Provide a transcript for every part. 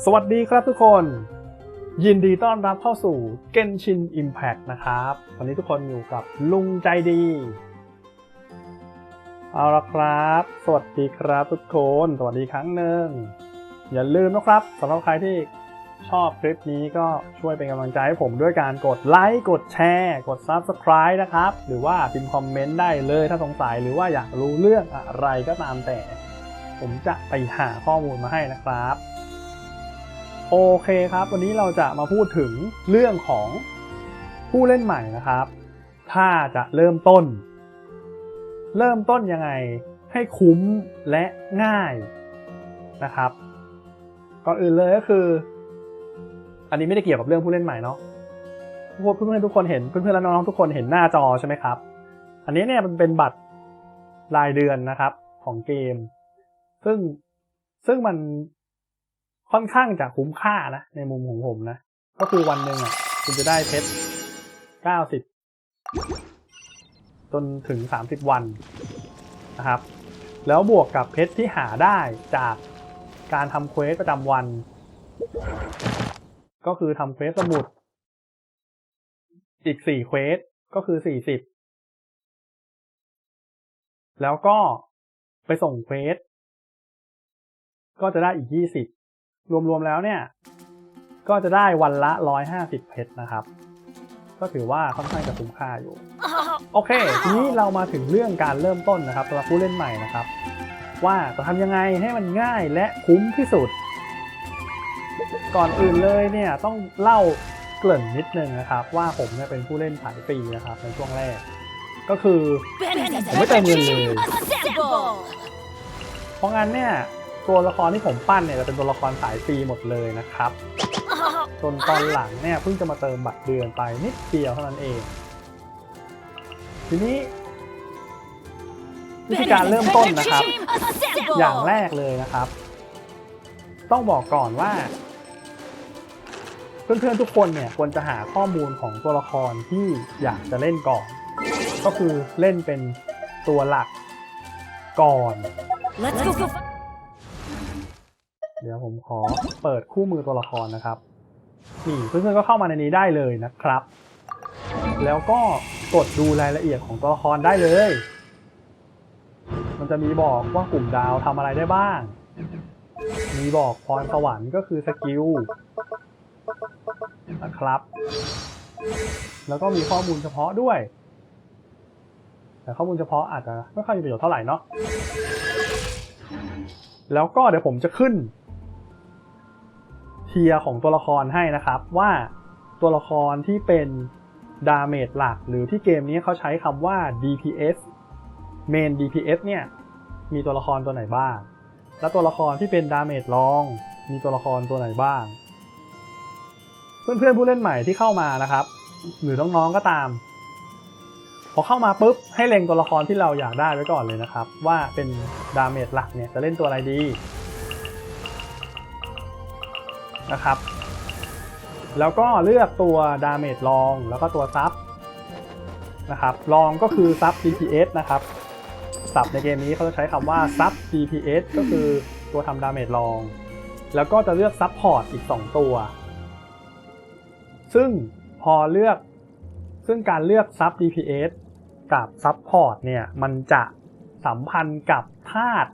สวัสดีครับทุกคน ยินดีต้อนรับเข้าสู่ Genshin Impact นะครับ วันนี้ทุกคนอยู่กับลุงใจดี เอาละครับ สวัสดีครับทุกคน สวัสดีครั้งหนึ่ง อย่าลืมนะครับสำหรับใครที่ชอบคลิปนี้ก็ช่วยเป็นกำลังใจให้ผมด้วยการกดไลค์ กดแชร์ กด Subscribe นะครับ หรือว่าพิมพ์คอมเมนต์ได้เลยถ้าสงสัยหรือว่าอยากรู้เรื่องอะไรก็ตามแต่ ผมจะไปหาข้อมูลมาให้นะครับ โอเคครับ วันนี้เราจะมาพูดถึงเรื่องของผู้เล่นใหม่นะครับ ถ้าจะเริ่มต้น เริ่มต้นยังไงให้คุ้มและง่ายนะครับก่อนอื่นเลยก็คือ อันนี้ไม่ได้เกี่ยวกับเรื่องผู้เล่นใหม่เนาะเพื่อนๆทุกคนเห็นเพื่อนๆและน้องๆทุกคนเห็นหน้าจอใช่ไหมครับ อันนี้เนี่ยมันเป็นบัตรรายเดือนนะครับของเกม ซึ่งซึ่งมัน ค่อนข้างจะคุ้มค่านะในมุมของผมนะ ก็คือวันหนึ่งอะคุณจะได้เพชรเก้าสิบจนถึงสามสิบวันนะครับ แล้วบวกกับเพชรที่หาได้จากการทำเควสประจำวัน ก็คือทำเควสสมุด อีกสี่เควสก็คือสี่สิบแล้วก็ไปส่งเควสก็จะได้อีกยี่สิบ รวมๆแล้วเนี่ย ก็จะได้วันละร้อยห้าสิบเพชรนะครับ ก็ถือว่าค่อนข้างจะคุ้มค่าอยู่ โอเค ทีนี้เรามาถึงเรื่องการเริ่มต้นนะครับสำหรับผู้เล่นใหม่นะครับ ว่าจะทำยังไงให้มันง่ายและคุ้มที่สุด ก่อนอื่นเลยเนี่ยต้องเล่าเกริ่นนิดนึงนะครับ ว่าผมเนี่ยเป็นผู้เล่นสายฟรีนะครับในช่วงแรก ก็คือผมไม่เติมเงินเลยเพราะงั้นเนี่ย ตัวละครที่ผมปั้นเนี่ยจะเป็นตัวละครสายฟรีหมดเลยนะครับจนตอนหลังเนี่ยเพิ่งจะมาเติมบัตรเดือนไปนิดเดียวเท่านั้นเอง ทีนี้วิธีการเริ่มต้นนะครับ อย่างแรกเลยนะครับ ต้องบอกก่อนว่า เพื่อนๆทุกคนเนี่ยควรจะหาข้อมูลของตัวละครที่อยากจะเล่นก่อน ก็คือเล่นเป็นตัวหลักก่อน Let's go. เดี๋ยวผมขอเปิดคู่มือตัวละครนะครับ นี่เพื่อนๆก็เข้ามาในนี้ได้เลยนะครับ แล้วก็กดดูรายละเอียดของตัวละครได้เลย มันจะมีบอกว่ากลุ่มดาวทำอะไรได้บ้าง มีบอกพรสวรรค์ก็คือสกิลนะครับ แล้วก็มีข้อมูลเฉพาะด้วย แต่ข้อมูลเฉพาะอาจจะไม่ค่อยมีประโยชน์เท่าไหร่เนาะแล้วก็เดี๋ยวผมจะขึ้น เทียของตัวละครให้นะครับว่าตัวละครที่เป็นดาเมจหลัก หรือที่เกมนี้เขาใช้คำว่า DPS Main DPS เนี่ยมีตัวละครตัวไหนบ้าง และตัวละครที่เป็นดาเมจรอง มีตัวละครตัวไหนบ้าง เพื่อนๆผู้เล่นใหม่ที่เข้ามานะครับ หรือน้องๆก็ตาม พอเข้ามาปุ๊บให้เล็งตัวละครที่เราอยากได้ไว้ก่อนเลยนะครับ ว่าเป็นดาเมจหลักเนี่ยจะเล่นตัวอะไรดี นะครับ แล้วก็เลือกตัวดาเมจรองแล้วก็ตัวซับนะครับรองก็คือซับ DPS นะครับซับในเกมนี้เขาจะใช้คำว่าซับ DPS ก็คือตัวทำดาเมจรอง แล้วก็จะเลือกซับพอร์ตอีก 2 ตัว ซึ่งพอเลือกซึ่งการเลือกซับ DPS กับซับพอร์ตเนี่ยมันจะสัมพันธ์กับธาตุ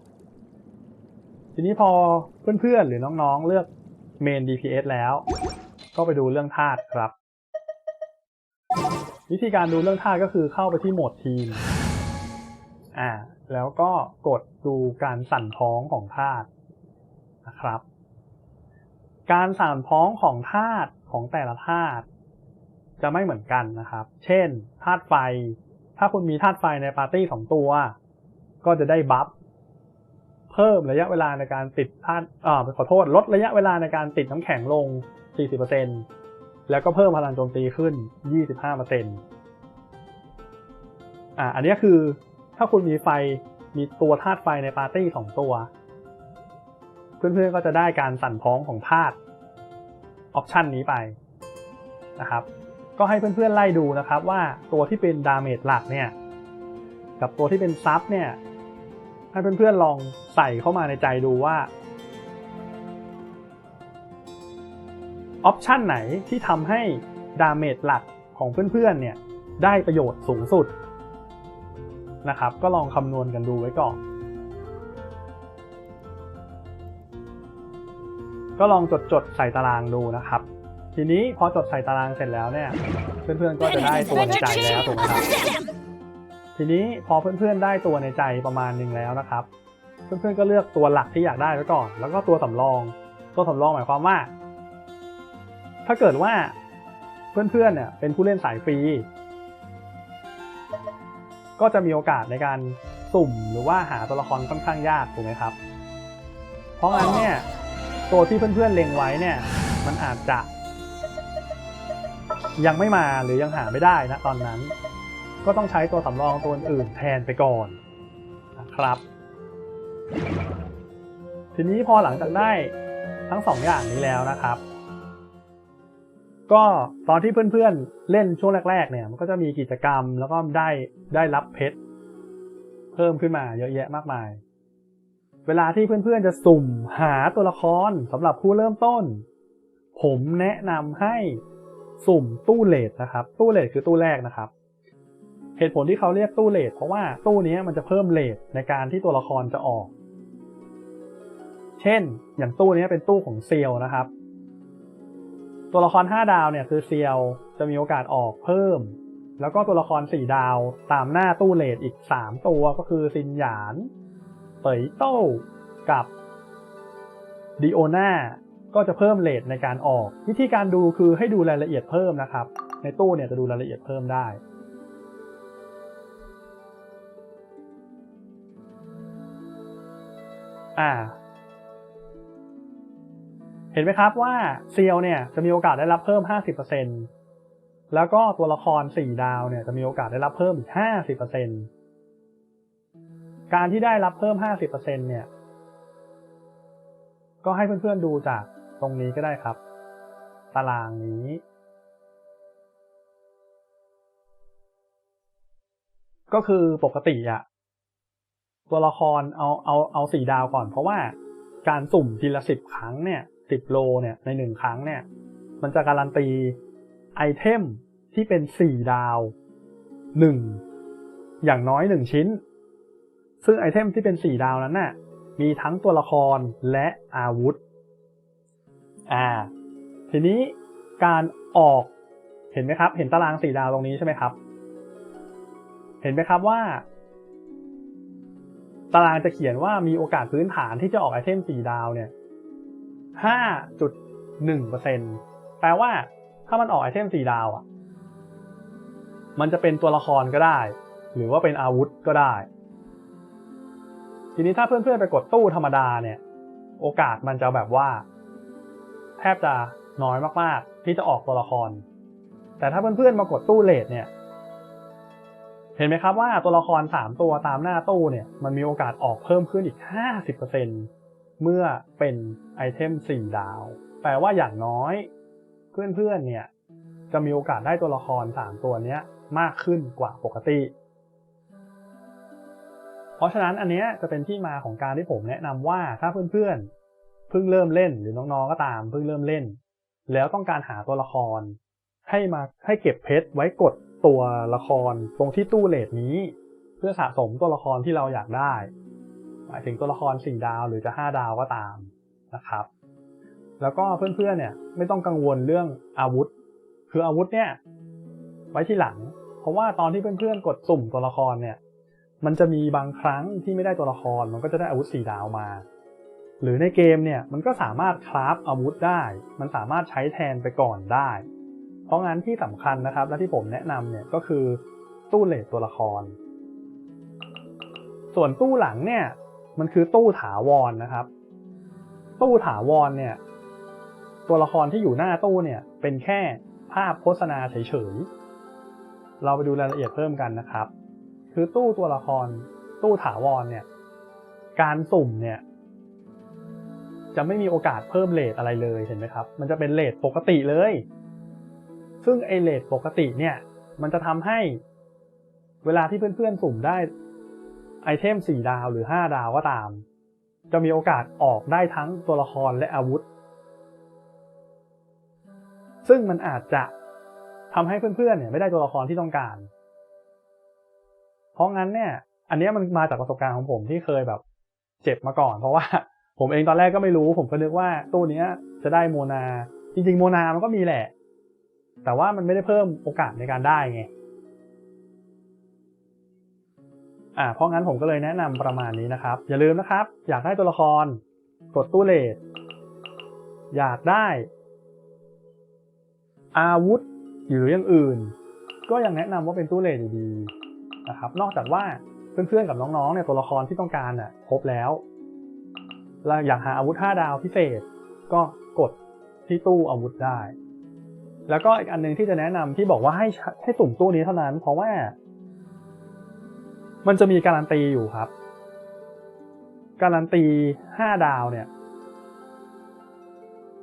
ทีนี้พอเพื่อนๆหรือน้องๆเลือก เมน DPS แล้ว ก็ไปดูเรื่องธาตุครับ วิธีการดูเรื่องธาตุก็คือเข้าไปที่โหมดทีมอ่าแล้วก็กดดูการสั่นพ้องของธาตุนะครับ การสั่นพ้องของธาตุของแต่ละธาตุจะไม่เหมือนกันนะครับ เช่นธาตุไฟ ถ้าคุณมีธาตุไฟในปาร์ตี้สองตัว ก็จะได้บัฟ เพิ่มระยะเวลาในการติดธาตุอ่าขอโทษลดระยะเวลาในการติดน้ำแข็งลง 40%แล้วก็เพิ่มพลังโจมตีขึ้น 25%อ่าอันนี้คือถ้าคุณมีไฟมีตัวธาตุไฟในปาร์ตี้สองตัว เพื่อนๆก็จะได้การสั่นพ้องของธาตุออปชันนี้ไปนะครับก็ให้เพื่อนๆไล่ดูนะครับว่าตัวที่เป็นดาเมจหลักเนี่ยกับตัวที่เป็นซับเนี่ย ให้เพื่อนๆลองใส่เข้ามาในใจดูว่าออปชันไหนที่ทำให้ดาเมจหลักของเพื่อนๆเนี่ยได้ประโยชน์สูงสุดนะครับ ก็ลองคำนวณกันดูไว้ก่อน ก็ลองจดจดๆใส่ตารางดูนะครับ ทีนี้พอจดใส่ตารางเสร็จแล้วเนี่ย เพื่อนๆก็จะได้ตัวในใจแล้วถูกไหมครับ ทีนี้พอเพื่อนๆได้ตัวในใจประมาณหนึ่งแล้วนะครับ เพื่อนๆก็เลือกตัวหลักที่อยากได้ไว้ก่อน แล้วก็ตัวสำรอง ตัวสำรองหมายความว่า ถ้าเกิดว่าเพื่อนๆเนี่ยเป็นผู้เล่นสายฟรีก็จะมีโอกาสในการสุ่มหรือว่าหาตัวละครค่อนข้างยากถูกไหมครับ เพราะงั้นเนี่ยตัวที่เพื่อนๆเล็งไว้เนี่ยมันอาจจะ ยังไม่มาหรือยังหาไม่ได้นะตอนนั้น ก็ต้องใช้ตัวสำรองตัวอื่นแทนไปก่อนนะครับ ทีนี้พอหลังจากได้ทั้งสองอย่างนี้แล้วนะครับ ก็ตอนที่เพื่อนๆเล่นช่วงแรก ๆ เนี่ย มันก็จะมีกิจกรรมแล้วก็ได้ได้รับเพชรเพิ่มขึ้นมาเยอะแยะมากมาย เวลาที่เพื่อนๆจะสุ่มหาตัวละครสำหรับผู้เริ่มต้น ผมแนะนำให้สุ่มตู้เลทนะครับ ตู้เลทคือตู้แรกนะครับ เหตุผลที่เขาเรียกตู้เลทเพราะว่าตู้นี้มันจะเพิ่มเลทในการที่ตัวละครจะออก เช่น อย่างตู้นี้เป็นตู้ของเซียวนะครับ ตัวละคร 5 ดาวเนี่ยคือเซียวจะมีโอกาสออกเพิ่ม แล้วก็ตัวละคร 4 ดาวตามหน้าตู้เลทอีก 3 ตัวก็คือซินหยานเปยโต้กับดิโอนาก็จะเพิ่มเลทในการออก วิธีการดูคือให้ดูรายละเอียดเพิ่มนะครับ ในตู้เนี่ยจะดูรายละเอียดเพิ่มได้่าเห็นไหมครับว่าเซียวเนี่ยจะมีโอกาสได้รับเพิ่ม 50%แล้วก็ตัวละคร 4 ดาวเนี่ยจะมีโอกาสได้รับเพิ่มอีก 50%การที่ได้รับเพิ่ม 50%เนี่ย ก็ให้เพื่อนๆดูจากตรงนี้ก็ได้ครับ ตารางนี้ ก็คือปกติอะ ตัวละครเอาเอาเอาสี่ดาวก่อน เพราะว่าการสุ่มทีละสิบครั้งเนี่ยสิบโลเนี่ยในหนึ่งครั้งเนี่ยมันจะการันตีไอเทมที่เป็นสี่ดาวหนึ่งอย่างน้อยหนึ่งชิ้น ซึ่งไอเทมที่เป็นสี่ดาวนั้นน่ะมีทั้งตัวละครและอาวุธอ่าทีนี้การออกเห็นไหมครับ เห็นตารางสี่ดาวตรงนี้ใช่ไหมครับ เห็นไหมครับว่า ตารางจะเขียนว่ามีโอกาสพื้นฐานที่จะออกไอเทมสี่ดาวเนี่ยห้าจุดหนึ่งเปอร์เซ็นแปลว่าถ้ามันออกไอเทมสี่ดาวอะ มันจะเป็นตัวละครก็ได้ หรือว่าเป็นอาวุธก็ได้ ทีนี้ถ้าเพื่อนๆไปกดตู้ธรรมดาเนี่ย โอกาสมันจะแบบว่า แทบจะน้อยมากๆ ที่จะออกตัวละคร แต่ถ้าเพื่อนๆมากดตู้เลทเนี่ย เห็นไหมครับว่าตัวละคร 3 ตัวตามหน้าตู้เนี่ยมันมีโอกาสออกเพิ่มขึ้นอีก 50%เมื่อเป็นไอเทม 4 ดาว แปลว่าอย่างน้อยเพื่อนๆเนี่ยจะมีโอกาสได้ตัวละคร 3 ตัวนี้มากขึ้นกว่าปกติ เพราะฉะนั้นอันเนี้ยจะเป็นที่มาของการที่ผมแนะนำว่าถ้าเพื่อนๆเพิ่งเริ่มเล่นหรือน้องๆก็ตามเพิ่งเริ่มเล่น แล้วต้องการหาตัวละคร ให้มาให้เก็บเพชรไว้กด ตัวละครตรงที่ตู้เลทนี้ เพื่อสะสมตัวละครที่เราอยากได้ หมายถึงตัวละคร 4 ดาวหรือจะ 5 ดาวก็ตามนะครับ แล้วก็เพื่อนๆเนี่ยไม่ต้องกังวลเรื่องอาวุธ คืออาวุธเนี่ยไว้ที่หลัง เพราะว่าตอนที่เพื่อนๆกดสุ่มตัวละครเนี่ยมันจะมีบางครั้งที่ไม่ได้ตัวละครมันก็จะได้อาวุธ 4 ดาวมา หรือในเกมเนี่ยมันก็สามารถคราฟอาวุธได้ มันสามารถใช้แทนไปก่อนได้ เพราะงั้นที่สำคัญนะครับ และที่ผมแนะนำเนี่ยก็คือตู้เลทตัวละคร ส่วนตู้หลังเนี่ยมันคือตู้ถาวรนนะครับ ตู้ถาวรเนี่ย ตัวละครที่อยู่หน้าตู้เนี่ย เป็นแค่ภาพโฆษณาเฉยๆ เราไปดูรายละเอียดเพิ่มกันนะครับ คือตู้ตัวละคร ตู้ถาวรเนี่ย การสุ่มเนี่ย จะไม่มีโอกาสเพิ่มเลทอะไรเลยเห็นไหมครับ มันจะเป็นเลทปกติเลย ซึ่งไอเลทปกติเนี่ย มันจะทำให้เวลาที่เพื่อนๆสุ่มได้ไอเทม 4 ดาวหรือ 5 ดาวก็ตาม จะมีโอกาสออกได้ทั้งตัวละครและอาวุธ ซึ่งมันอาจจะทำให้เพื่อนๆเนี่ยไม่ได้ตัวละครที่ต้องการ เพราะงั้นเนี่ยอันนี้มันมาจากประสบการณ์ของผมที่เคยแบบเจ็บมาก่อน เพราะว่าผมเองตอนแรกก็ไม่รู้ ผมก็นึกว่าตู้นี้จะได้โมนา จริง ๆ โมนามันก็มีแหละ แต่ว่ามันไม่ได้เพิ่มโอกาสในการได้ไงอ่าเพราะงั้นผมก็เลยแนะนำประมาณนี้นะครับ อย่าลืมนะครับ อยากได้ตัวละคร กดตู้เลทอยากได้ อาวุธหรืออย่างอื่น ก็ยังแนะนำว่าเป็นตู้เลทอยู่ดีนะครับ นอกจากว่าเพื่อนๆกับน้องๆเนี่ยตัวละครที่ต้องการน่ะครบแล้วแล้วอยากหาอาวุธ 5 ดาวพิเศษ ก็กดที่ตู้อาวุธได้ แล้วก็อีกอันหนึงที่จะแนะนำที่บอกว่าให้ให้สุ่มตู้นี้เท่านั้น เพราะว่า มันจะมีการันตีอยู่ครับ การันตี5ดาวเนี่ย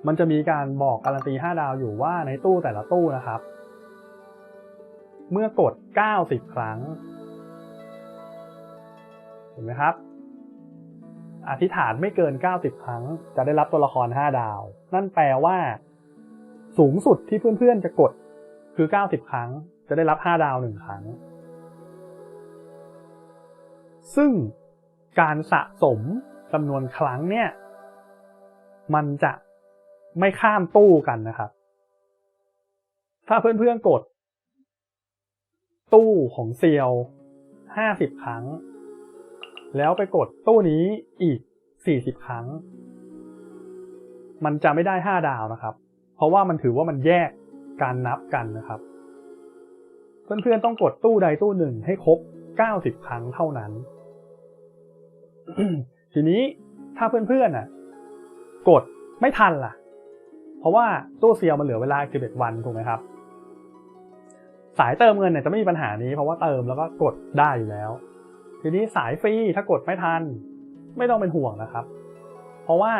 มันจะมีการบอกการันตี5ดาวอยู่ว่าในตู้แต่ละตู้นะครับ เมื่อกด90ครั้ง เห็นไหมครับอธิษฐานไม่เกิน 90 ครั้ง จะได้รับตัวละคร 5 ดาว นั่นแปลว่า สูงสุดที่เพื่อนๆจะกดคือ 90 ครั้ง จะได้รับ 5 ดาว1ครั้ง ซึ่งการสะสมจำนวนครั้งเนี่ย มันจะไม่ข้ามตู้กันนะครับ ถ้าเพื่อนๆกด ตู้ของเซียว 50 ครั้ง แล้วไปกดตู้นี้อีก 40 ครั้ง มันจะไม่ได้ 5 ดาวนะครับ เพราะว่ามันถือว่ามันแยกการนับกันนะครับ เพื่อนๆต้องกดตู้ใดตู้หนึ่งให้ครบ 90 ครั้งเท่านั้น ทีนี้ถ้าเพื่อนๆน่ะ กดไม่ทันล่ะ เพราะว่าตู้เซียวมันเหลือเวลา11วันถูกไหมครับ สายเติมเงินเนี่ยจะไม่มีปัญหานี้เพราะว่าเติมแล้วก็กดได้อยู่แล้ว ทีนี้สายฟรีถ้ากดไม่ทัน ไม่ต้องเป็นห่วงนะครับ เพราะว่า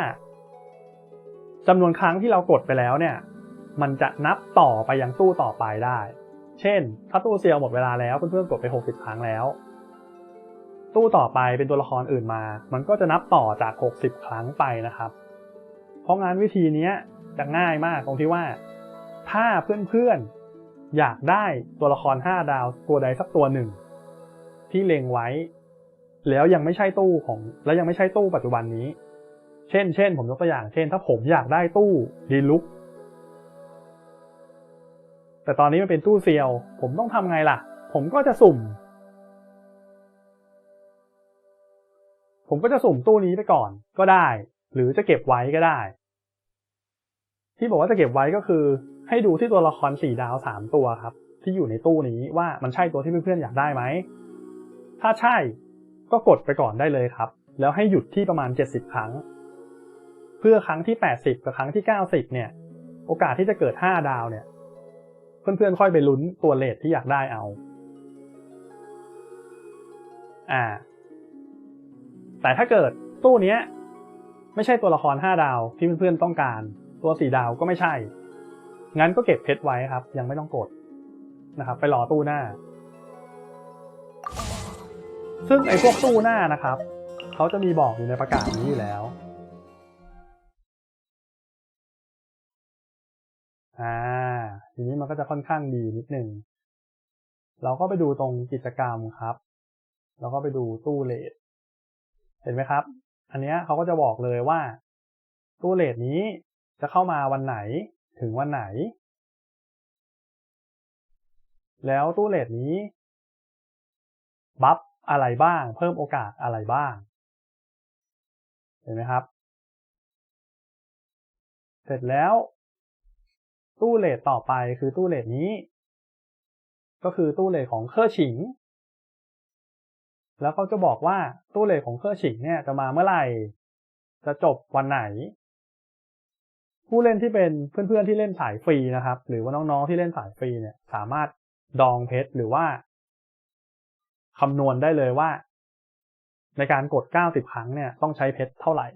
จำนวนครั้งที่เรากดไปแล้วเนี่ย มันจะนับต่อไปยังตู้ต่อไปได้ เช่น ถ้าตู้เซียวหมดเวลาแล้วเพื่อนๆกดไป 60 ครั้งแล้ว ตู้ต่อไปเป็นตัวละครอื่นมา มันก็จะนับต่อจาก 60 ครั้งไปนะครับ เพราะงานวิธีนี้จะง่ายมากตรงที่ว่า ถ้าเพื่อนๆอยากได้ตัวละคร 5 ดาวตัวใดสักตัวหนึ่ง ที่เล็งไว้ แล้วยังไม่ใช่ตู้ของ แล้วยังไม่ใช่ตู้ปัจจุบันนี้ เช่นเช่นผมยกตัวอย่าง เช่น ถ้าผมอยากได้ตู้ดีลุกแต่ตอนนี้มันเป็นตู้เซียว ผมต้องทำไงล่ะ ผมก็จะสุ่ม ผมก็จะสุ่มตู้นี้ไปก่อนก็ได้ หรือจะเก็บไว้ก็ได้ ที่บอกว่าจะเก็บไว้ก็คือ ให้ดูที่ตัวละครสี่ดาวสามตัวครับ ที่อยู่ในตู้นี้ว่ามันใช่ตัวที่เพื่อนๆอยากได้ไหม ถ้าใช่ก็กดไปก่อนได้เลยครับ แล้วให้หยุดที่ประมาณ 70 ครั้ง เพื่อครั้งที่ 80 กับครั้งที่ 90 เนี่ย โอกาสที่จะเกิด 5 ดาวเนี่ย เพื่อนๆค่อยไปลุ้นตัวเลทที่อยากได้เอา อ่า แต่ถ้าเกิดตู้เนี้ย ไม่ใช่ตัวละคร 5 ดาวที่เพื่อนๆต้องการ ตัว 4 ดาวก็ไม่ใช่ งั้นก็เก็บเพชรไว้ครับ ยังไม่ต้องกดนะครับไปรอตู้หน้า ซึ่งไอ้พวกตู้หน้านะครับ เขาจะมีบอกอยู่ในประกาศนี้อยู่แล้ว อ่า ทีนี้มันก็จะค่อนข้างดีนิดหนึ่ง เราก็ไปดูตรงกิจกรรมครับแล้วก็ไปดูตู้เลทเห็นไหมครับ อันเนี้ยเขาก็จะบอกเลยว่า ตู้เลทนี้จะเข้ามาวันไหนถึงวันไหน แล้วตู้เลทนี้ บัฟอะไรบ้าง เพิ่มโอกาสอะไรบ้าง เห็นไหมครับ เสร็จแล้ว ตู้เลทต่อไปคือตู้เลทนี้ ก็คือตู้เลทของเคอร์ฉิง แล้วเขาจะบอกว่าตู้เลทของเคอร์ฉิงเนี่ยจะมาเมื่อไหร่ จะจบวันไหน ผู้เล่นที่เป็นเพื่อนๆที่เล่นสายฟรีนะครับ หรือว่าน้องๆที่เล่นสายฟรีเนี่ย สามารถดองเพชรหรือว่าคำนวณได้เลยว่า ในการกด 90 ครั้งเนี่ยต้องใช้เพชรเท่าไหร่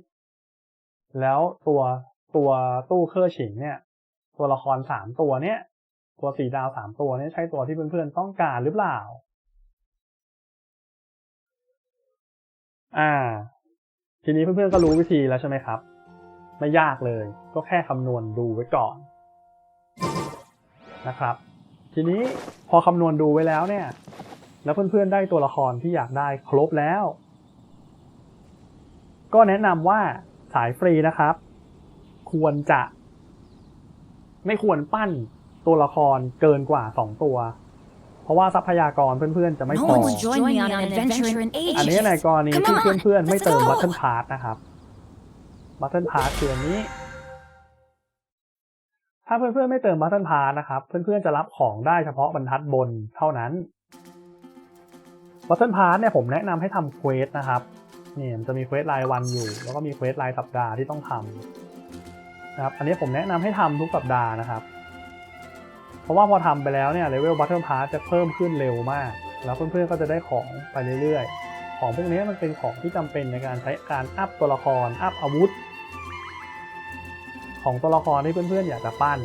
แล้วตัวตัวตู้เคอร์ฉิงเนี่ย ตัวละครสามตัวเนี่ยตัวสีดาวสามตัวเนี่ยใช่ตัวที่เพื่อนๆต้องการหรือเปล่า อ่า ทีนี้เพื่อนๆก็รู้วิธีแล้วใช่ไหมครับ ไม่ยากเลย ก็แค่คำนวณดูไว้ก่อนนะครับ ทีนี้พอคำนวณดูไว้แล้วเนี่ย แล้วเพื่อนๆได้ตัวละครที่อยากได้ครบแล้ว ก็แนะนำว่าสายฟรีนะครับ ควรจะ ไม่ควรปั้นตัวละครเกินกว่า2ตัว เพราะว่าทรัพยากรเพื่อนๆจะไม่ No พอ one's joined me on an adventure in อัน ages. นี้ในกรณี Come ที่ on, เพื่อนๆไม่ let's เติม go บัตเทิลพาร์นะครับบัตเทิลพาร์คืออันนี้ ถ้าเพื่อนๆไม่เติมบัตเทิลพาร์นะครับ เพื่อนๆจะรับของได้เฉพาะบรรทัดบนเท่านั้นบัตเทิลพาร์เนี่ยผมแนะนำให้ทำเควสนะครับ นี่มันจะมีเควสรายวันอยู่ แล้วก็มีเควสรายสัปดาห์ที่ต้องทำ นะครับ อันนี้ผมแนะนำให้ทำทุกสัปดาห์นะครับ เพราะว่าพอทำไปแล้วเนี่ยเลเวลบัตเทิลพาร์จะเพิ่มขึ้นเร็วมาก แล้วเพื่อนๆก็จะได้ของไปเรื่อยๆ ของพวกนี้มันเป็นของที่จำเป็นในการใช้การอัพตัวละคร อัพอาวุธ ของตัวละครที่เพื่อนๆอยากจะปั้น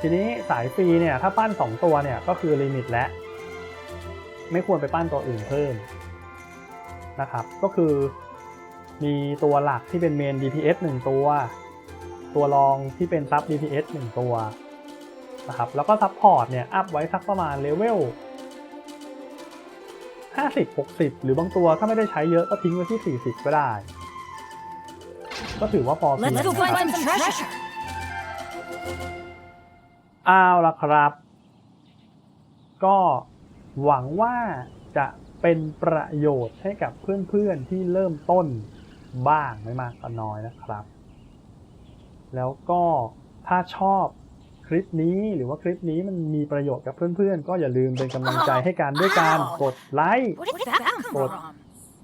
ทีนี้สายฟรีเนี่ยถ้าปั้น 2 ตัวเนี่ยก็คือลิมิตแล้วไม่ควรไปปั้นตัวอื่นเพิ่มนะครับ ก็คือมีตัวหลักที่เป็นเมน DPS 1 ตัว ตัวรองที่เป็นซับ DPS 1 ตัวนะครับแล้วก็ซับพอร์ตเนี่ยอัพไว้สักประมาณเลเวล50 60 หรือบางตัวถ้าไม่ได้ใช้เยอะก็ทิ้งไว้ที่ 40 ก็ได้ ก็ถือว่าพอเพีย Let's ง go find some treasure. เอาละครับ ก็หวังว่าจะเป็นประโยชน์ให้กับเพื่อนๆที่เริ่มต้นบ้างไม่มากก็น้อยนะครับ แล้วก็ถ้าชอบคลิปนี้หรือว่าคลิปนี้มันมีประโยชน์กับเพื่อนๆ ก็อย่าลืมเป็นกำลังใจให้กันด้วยการกดไลค์ Where did that come Good. from?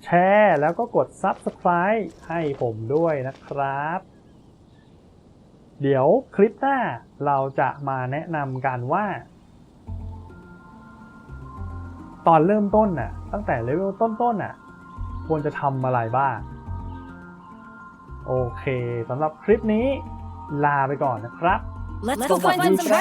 แชร์แล้วก็กด Subscribe ให้ผมด้วยนะครับ เดี๋ยวคลิปหน้าเราจะมาแนะนำกันว่า ตอนเริ่มต้นน่ะ ตั้งแต่เลเวลต้นๆน่ะ ควรจะทำอะไรบ้าง โอเคสำหรับคลิปนี้ ลาไปก่อนนะครับ Let's ส go วัส find ดี some ครั